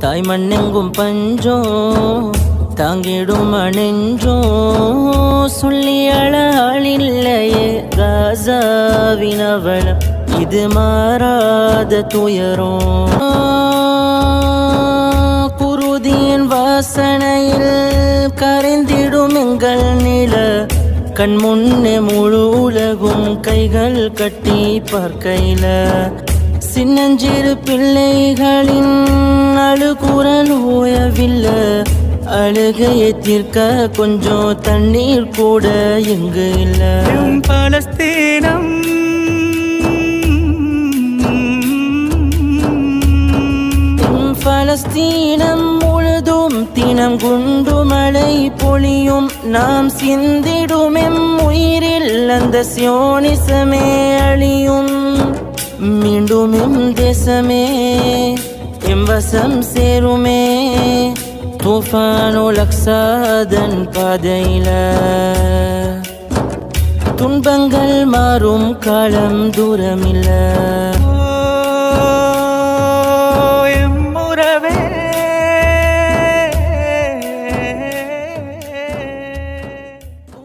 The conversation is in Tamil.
தாய் மண்ணெங்கும் பஞ்சோ தாங்கிடும் அணெஞ்சோ சொல்லி அழாளில்லையே ராசாவினவளம் இது மாறாத துயரம் குருதியின் வாசனையில் கரைந்திடும் எங்கள் நில கண் முன்னே முழு உலகும் கைகள் கட்டி பார்க்கையில. சின்னஞ்சிறு பிள்ளைகளின் அழுகுரல் ஓயவில்லை அழுகையை தீர்க்க கொஞ்சம் தண்ணீர் கூட எங்கு இல்லை. பலஸ்தீனம். தென் பலஸ்தீனம் முழுதும் தினம் குண்டு மழை பொழியும். நாம் சிந்திடுமெம் உயிரில் அந்த சியோனிசமே அழியும். மீண்டும் எம் தேசமே எம் வசம் சேருமே. தூஃபானுல் அக்ஸாதன் பாதையில. துன்பங்கள் மாறும் காலம் தூரமில்லை.